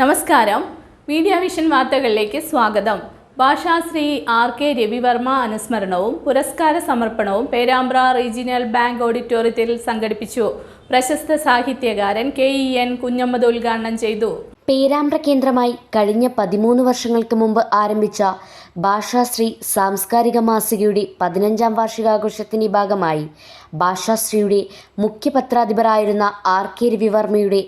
നമസ്കാരം. Media vision വാർത്തകളിലേക്ക് സ്വാഗതം. ഭാഷാശ്രീ ആർ കെ രവിവർമ്മ അനുസ്മരണവും പുരസ്കാര സമർപ്പണവും പേരാമ്പ്ര റീജിയണൽ ബാങ്ക് ഓഡിറ്റോറിയത്തിൽ സംഘടിപ്പിച്ചു. പ്രശസ്ത സാഹിത്യകാരൻ കെ ഇ എൻ കുഞ്ഞമ്മദ് ഉദ്ഘാടനം ചെയ്തു. പേരാമ്പ്ര കേന്ദ്രമായി കഴിഞ്ഞ പതിമൂന്ന് വർഷങ്ങൾക്ക് മുമ്പ് ആരംഭിച്ച ഭാഷാശ്രീ സാംസ്കാരിക മാസികയുടെ പതിനഞ്ചാം വാർഷികാഘോഷത്തിന്റെ ഭാഗമായി ഭാഷാശ്രീയുടെ മുഖ്യ പത്രാധിപരായിരുന്ന ആർ കെ രവിവർമ്മയുടെ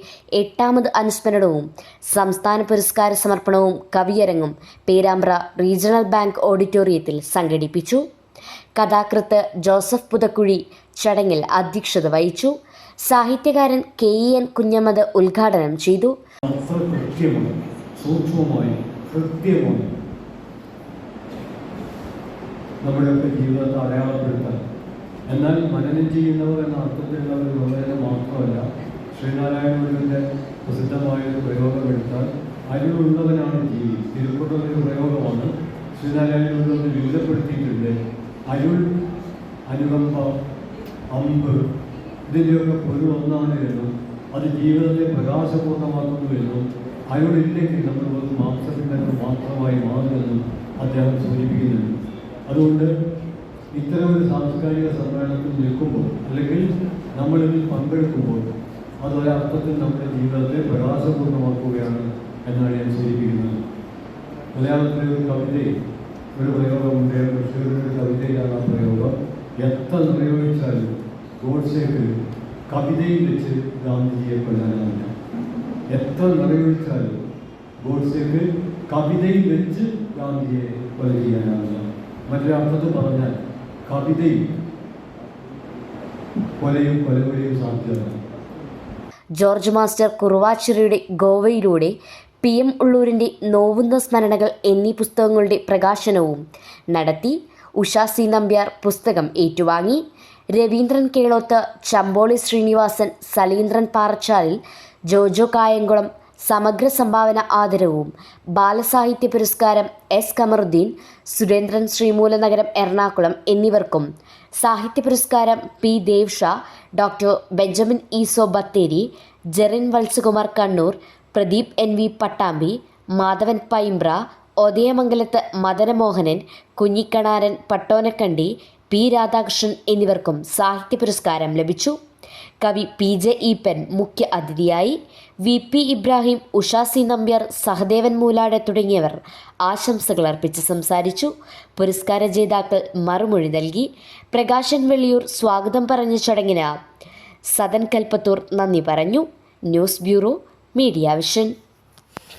എട്ടാമത് അനുസ്മരണവും സംസ്ഥാന പുരസ്കാര സമർപ്പണവും കവിയരങ്ങും പേരാമ്പ്ര റീജിയണൽ ബാങ്ക് ഓഡിറ്റോറിയത്തിൽ സംഘടിപ്പിച്ചു. കഥാകൃത്ത് ജോസഫ് പുതക്കുഴി ചടങ്ങിൽ അധ്യക്ഷത വഹിച്ചു. സാഹിത്യകാരൻ കെ ഇ എൻ കുഞ്ഞമ്മദ് ഉദ്ഘാടനം ചെയ്തു. അത്ര കൃത്യമായി സൂക്ഷ്മമായി കൃത്യമായി ജീവിതത്തെ അടയാളപ്പെടുത്താൻ. എന്നാൽ മനനം ചെയ്യുന്നവർ എന്ന അർത്ഥത്തിലുള്ള ഒരു നിർവചനം മാത്രമല്ല. ശ്രീനാരായണ പ്രസിദ്ധമായ ഒരു പ്രയോഗം എടുത്താൽ അരിവുള്ളവനാണ് ജീവി. തിരുക്കുള്ള ഒരു പ്രയോഗമാണ്. ശ്രീനാരായണ ഗുരു ഒന്ന് അരുൾ അനുകമ്പ അമ്പ് ഇതിന്റെയൊക്കെ എന്നും അത് ജീവിതത്തെ പ്രകാശപൂർണമാക്കുന്നു എന്നും അരുളില്ലെങ്കിൽ നമ്മൾ ഒരു മാംസപിണ്ഡങ്ങൾ മാത്രമായി മാറുമെന്നും അദ്ദേഹം സൂചിപ്പിക്കുന്നുണ്ട്. അതുകൊണ്ട് ഇത്തരമൊരു സാംസ്കാരിക സമ്മേളനത്തിൽ നിൽക്കുമ്പോൾ അല്ലെങ്കിൽ നമ്മളിതിൽ പങ്കെടുക്കുമ്പോൾ അതൊരർത്ഥത്തിൽ നമ്മുടെ ജീവിതത്തെ പ്രകാശപൂർണമാക്കുകയാണ് എന്നാണ് ഞാൻ സൂചിപ്പിക്കുന്നത്. മലയാളത്തിലെ ഒരു കവിതയിൽ ഒരു പ്രയോഗമുണ്ട്. ബഷീറിന്റെ ഒരു കവിതയിലാണ് ആ പ്രയോഗം. എത്ര പ്രയോഗിച്ചാലും ഗോഡ്സേക്ക് കവിതയിൽ വെച്ച് ഗാന്ധിജിയെ കൊല്ലാനാവില്ല. എത്ര നിറയൊഴിച്ചാലും ഗോഡ്സേക്ക് കവിതയിൽ വെച്ച് ഗാന്ധിജിയെ കൊല ചെയ്യാനാവില്ല മറ്റൊരർത്ഥത്തിൽ പറഞ്ഞാൽ കവിതയും കൊലയും കൊലവിളിയും സാധ്യതയാണ് ജോർജ് മാസ്റ്റർ കുറുവാച്ചിറയുടെ ഗോവയിലൂടെ പി എം ഉള്ളൂരിന്റെ നോവുന്ന സ്മരണകൾ എന്നീ പുസ്തകങ്ങളുടെ പ്രകാശനവും നടത്തി ഉഷാ സി നമ്പ്യാർ പുസ്തകം ഏറ്റുവാങ്ങി. രവീന്ദ്രൻ കേളോത്ത് ചമ്പോളി ശ്രീനിവാസൻ സലീന്ദ്രൻ പാറച്ചാലിൽ ജോജോ കായംകുളം സമഗ്ര സംഭാവന ആദരവും ബാലസാഹിത്യ പുരസ്കാരം എസ് കമറുദ്ദീൻ സുരേന്ദ്രൻ ശ്രീമൂലനഗരം എറണാകുളം എന്നിവർക്കും. സാഹിത്യ പുരസ്കാരം P Dev Sha doctor Benjamin Eso Bathery Jerin Valsakumar Kannur Pradeep N V Pattambi Madhavan Paimpra Othayamangalath Madanamohanan Kunhikanaran Pattonakkandi P Radhakrishnan എന്നിവർക്കും സാഹിത്യ പുരസ്കാരം ലഭിച്ചു. കവി പി ജെ ഈപ്പൻ മുഖ്യ അതിഥിയായി. വി പി ഇബ്രാഹിം ഉഷാസി നമ്പ്യാർ സഹദേവൻ മൂലാട് തുടങ്ങിയവർ ആശംസകൾ അർപ്പിച്ച് സംസാരിച്ചു. പുരസ്കാര ജേതാക്കൾ മറുമൊഴി നൽകി. പ്രകാശൻ വെള്ളിയൂർ സ്വാഗതം പറഞ്ഞ ചടങ്ങിന് സദൻ കൽപ്പത്തൂർ നന്ദി പറഞ്ഞു. News bureau media vision.